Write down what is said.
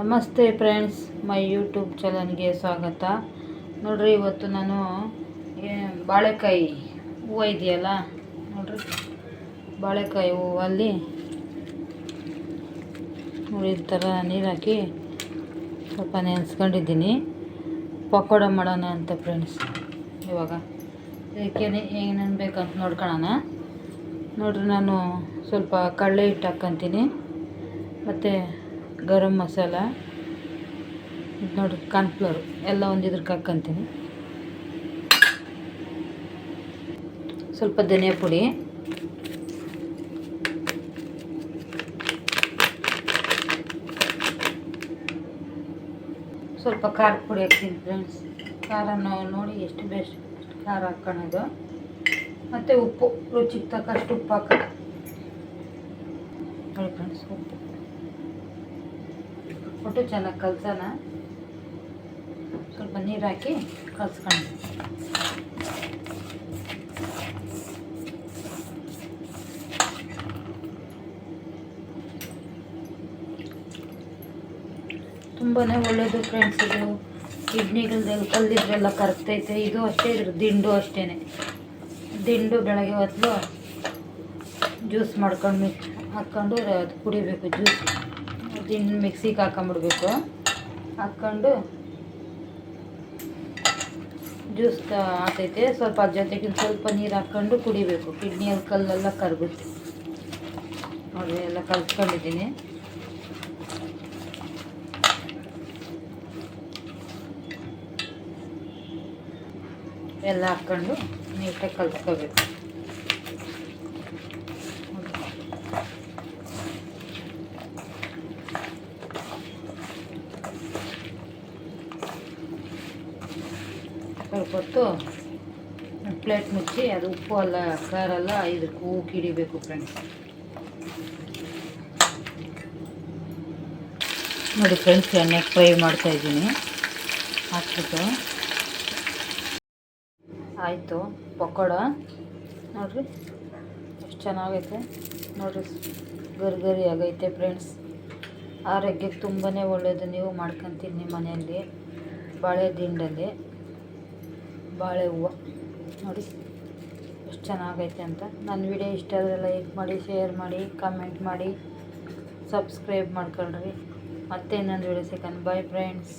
ನಮಸ್ತೆ friends, my YouTube ಚಾನಲ್ಗೆ ಸ್ವಾಗತ. ನೋಡ್ರಿ, ಇವತ್ತು ನಾನು ಬಾಳೆಕಾಯಿ ಹೂವು ಇದೆಯಲ್ಲ, ನೋಡ್ರಿ, ಬಾಳೆಕಾಯಿ ಹೂವಲ್ಲಿ ನೋಡಿ ಥರ ನೀರು ಹಾಕಿ ಸ್ವಲ್ಪ ನೆನೆಸ್ಕೊಂಡಿದ್ದೀನಿ. ಪಕೋಡ ಮಾಡೋಣ ಅಂತ ಫ್ರೆಂಡ್ಸ್, ಇವಾಗ. ಇದಕ್ಕೆ ಏನೇನು ಬೇಕಂತ ನೋಡ್ಕೊಳ್ಳೋಣ. ನೋಡ್ರಿ, ನಾನು ಸ್ವಲ್ಪ ಕಡಲೆ ಹಿಟ್ಟು ಹಾಕ್ಕೊತೀನಿ. ಮತ್ತು ಗರಂ ಮಸಾಲ ಇದು ನೋಡಿ ಕಾರ್ನ್ಫ್ಲೋರ್ ಎಲ್ಲ ಒಂದು ಇದ್ರಕ್ಕೆ ಸ್ವಲ್ಪ ಧನಿಯಾ ಪುಡಿ. ಸ್ವಲ್ಪ ಖಾರ ಪುಡಿ ಹಾಕ್ತೀನಿ ಫ್ರೆಂಡ್ಸ್ ಖಾರ ನೋಡಿ ಎಷ್ಟು ಬೆಸ್ಟ್ ಅಷ್ಟು ಖಾರ ಹಾಕ್ಕೊಳೋದು ಮತ್ತು ಉಪ್ಪು, ರುಚಿಗೆ ತಕ್ಕಷ್ಟು ಉಪ್ಪು ಹಾಕಿ ಫ್ರೆಂಡ್ಸ್ ಉಪ್ಪು. ಒಟ್ಟು ಚೆನ್ನಾಗಿ ಕಲಸೋಣ. ಸ್ವಲ್ಪ ನೀರು ಹಾಕಿ ಕಲಸ್ಕೊಂಡು ತುಂಬಾ ಒಳ್ಳೆಯದು ಫ್ರೆಂಡ್ಸ್ ಇದು. ಕಿಡ್ನಿಗಳದ್ದು ಕಲ್ಲಿದ್ರೆಲ್ಲ ಕರಗ್ತೈತೆ ಇದು ಅಷ್ಟೇ, ಇದ್ರ ದಿಂಡು ಅಷ್ಟೇ ದಿಂಡು ಬೆಳಗ್ಗೆ ಹೊತ್ತು ಜ್ಯೂಸ್ ಮಾಡ್ಕೊಂಡು ಹಾಕ್ಕೊಂಡು ಅದು ಕುಡಿಬೇಕು ಜ್ಯೂಸ್ ದಿಂಡು ಮಿಕ್ಸಿಗೆ ಹಾಕೊಂಬಿಡ್ಬೇಕು. ಹಾಕ್ಕೊಂಡು ಜ್ಯೂಸ್ ಆಗ್ತೈತೆ ಸ್ವಲ್ಪ ಜೊತೆಗೆ ಸ್ವಲ್ಪ ನೀರು ಹಾಕ್ಕೊಂಡು ಕುಡಿಬೇಕು. ಕಿಡ್ನಿಯಲ್ಲಿ ಕಲ್ಲೆಲ್ಲ ಕರಗುತ್ತೆ ನೋಡಿ ಎಲ್ಲ ಕಲ್ಸ್ಕೊಂಡಿದ್ದೀನಿ. ಎಲ್ಲ ಹಾಕ್ಕೊಂಡು ನೀಟಾಗಿ ಕಲ್ಸ್ಕೋಬೇಕು. ಹೊತ್ತು ಪ್ಲೇಟ್ ಮುಚ್ಚಿ ಅದು ಉಪ್ಪು ಅಲ್ಲ, ಖಾರ ಎಲ್ಲ ಇದಕ್ಕೆ ಹೂ ಕಿಡಿಬೇಕು ಫ್ರೆಂಡ್ಸ್ ನೋಡಿ ಫ್ರೆಂಡ್ಸ್ ಎಣ್ಣೆ ಫ್ರೈ ಮಾಡ್ತಾ ಇದ್ದೀನಿ. ಹಾಕ್ಬಿಟ್ಟು. ಆಯಿತು, ಪಕೋಡ. ನೋಡ್ರಿ, ಎಷ್ಟು ಚೆನ್ನಾಗೈತೆ. ನೋಡ್ರಿ, ಗರಿ ಆಗೈತೆ ಫ್ರೆಂಡ್ಸ್ ಆರೋಗ್ಯಕ್ಕೆ ತುಂಬಾ ಒಳ್ಳೆಯದು ನೀವು ಮಾಡ್ಕೊತೀನಿ ಮನೆಯಲ್ಲಿ, ಬಾಳೆ ದಿಂಡಲ್ಲಿ. ಬಾಳೆ ಹೂವು. ನೋಡಿ, ಎಷ್ಟು ಚೆನ್ನಾಗೈತೆ ಅಂತ. ನನ್ನ ವಿಡಿಯೋ ಇಷ್ಟ ಆದರೆ ಲೈಕ್ ಮಾಡಿ ಶೇರ್ ಮಾಡಿ ಕಮೆಂಟ್ ಮಾಡಿ ಸಬ್ಸ್ಕ್ರೈಬ್ ಮಾಡ್ಕೊಳ್ರಿ. ಮತ್ತೆ ಇನ್ನೊಂದು ವಿಡಿಯೋ ಸಿಗೋಣ. Bye friends